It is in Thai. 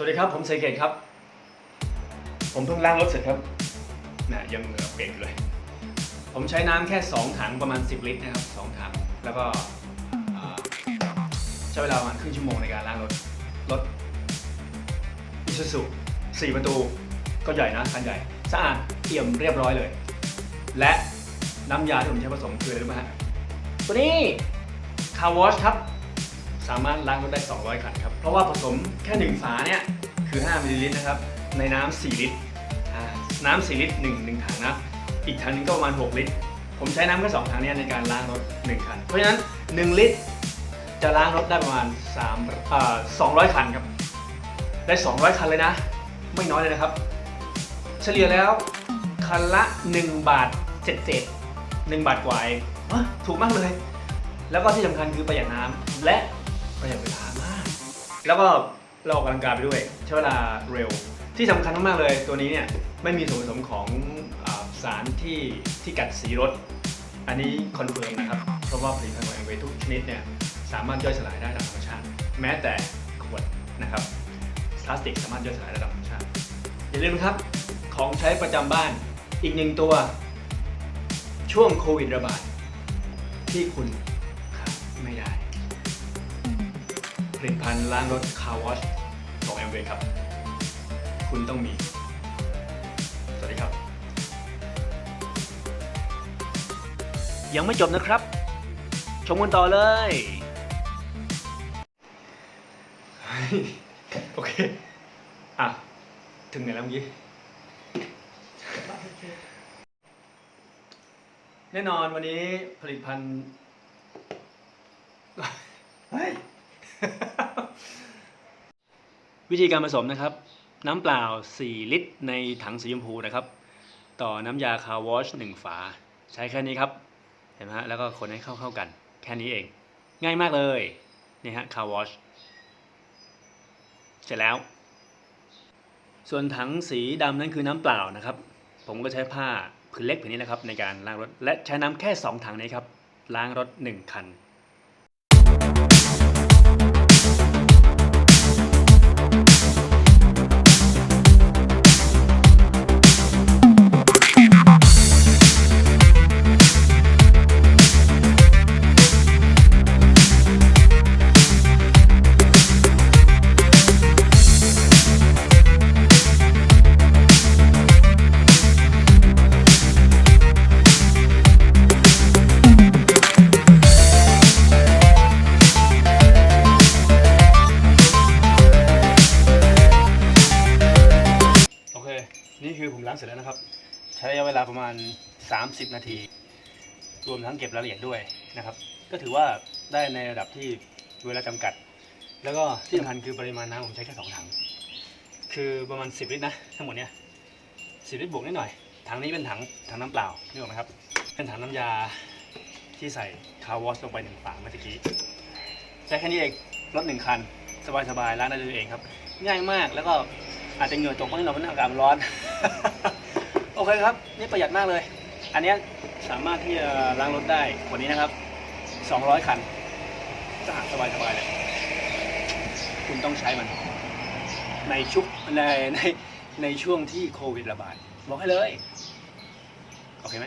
สวัสดีครับ ผมเซเกตครับ ผมเพิ่งล้างรถเสร็จครับนะยังเหงื่อเปียกอยู่เลย ผมใช้น้ำแค่ 2 ถังประมาณ 10 ลิตรนะครับ 2 ถัง แล้วก็อ่าใช้เวลาประมาณครึ่งชั่วโมงในการล้างรถ รถอิซูซุ4ประตู ก็ใหญ่นะคันใหญ่ สะอาดเอี่ยมเรียบร้อยเลย และน้ำยาที่ผมใช้ผสมคืออะไรรู้ไหมฮะ ตัวนี้คาวอชครับ สามารถล้างรถได้ 200 คันครับ เพราะว่าผสมแค่ 1 ฝาเนี่ย คือ 5มิลลิลิตรนะครับ ในน้ำ4ลิตรน้ำ4ลิตร1 1ถังนะ อีกถังนึงก็ประมาณ 6 ลิตร ผมใช้น้ำแค่2ถังเนี่ยในการล้างรถ 1 คัน เพราะฉะนั้น 1 ลิตร จะล้างรถได้ประมาณ3อ่า200 คันครับ ได้ 200 คันเลยนะ ไม่น้อยเลยนะครับ เฉลี่ยแล้วคันละ 1 บาทเศษเศษๆ1บาทกว่าเองถูกมากเลย แล้วก็ที่สำคัญคือประหยัดน้ำและ ประหยัดเวลามาก แล้วก็เราออกกำลังกายไปด้วยใช้เวลาเร็ว ที่สำคัญมากๆเลยตัวนี้เนี่ยไม่มีส่วนผสมของอาสารที่ที่กัดสีรถ อันนี้คอนเฟิร์มนะครับ เพราะว่าผลิตภัณฑ์ของแอมเวทุกชนิดเนี่ยสามารถย่อยสลายได้ตามธรรมชาติ แม้แต่ขวดนะครับพลาสติกสามารถย่อยสลายได้ตามธรรมชาติ อย่าลืมนะครับของใช้ประจำบ้านอีกหนึ่งตัว ช่วงโควิดระบาดที่คุณ ผลิตภัณฑ์ล้างรถคาวอชของแอมเวย์ครับ คุณต้องมี สวัสดีครับ ยังไม่จบนะครับ ชมกันต่อเลย โอเค อะ ถึงไหนแล้วเมื่อกี้ แน่นอนวันนี้ผลิตภัณฑ์ เฮ้ย วิธีการผสมนะครับ น้ำเปล่า 4 ลิตร ในถังสีชมพูนะครับ ต่อน้ำยาคาวอช1ฝา ใช้แค่นี้ครับ เห็นไหมฮะ แล้วก็คนให้เข้าเข้ากัน แค่นี้เอง ง่ายมากเลย นี่ฮะคาวอชเสร็จแล้ว ส่วนถังสีดำนั่นคือน้ำเปล่านะครับ ผมก็ใช้ผ้าผืนเล็กผืนนี้นะครับในการล้างรถ และใช้น้ำแค่ 2 ถังนี้ครับ ล้างรถ 1 คัน นี่คือผมล้างเสร็จแล้วนะครับ ใช้ระยะเวลาประมาณ 30 นาที รวมทั้งเก็บรายละเอียดด้วยนะครับ ก็ถือว่าได้ในระดับที่เวลาจำกัด แล้วก็ที่สำคัญคือปริมาณน้ำผมใช้แค่สองถัง คือประมาณ 10 ลิตรนะ ทั้งหมดเนี้ย10ลิตรบวกนิดหน่อย ถังนี้เป็นถังถังน้ำเปล่านี่หรอกไหมครับ เป็นถังน้ำยาที่ใส่คาวอสลงไปหนึ่งฝาเมื่อกี้ใช้แค่นี้เองรถหนึ่งคัน สบายๆล้างได้ด้วยเองครับ ง่ายมากแล้วก็ อาจจะเหงื่อตกบ้างนิดหน่อยเพราะอากาศร้อน โอเคครับ นี่ประหยัดมากเลย อันนี้สามารถที่จะล้างรถได้กว่านี้นะครับ 200 คันสะอาดสบายๆเลยคุณต้องใช้มัน ในชุกในในในช่วงที่โควิดระบาดบอกให้เลย โอเคไหม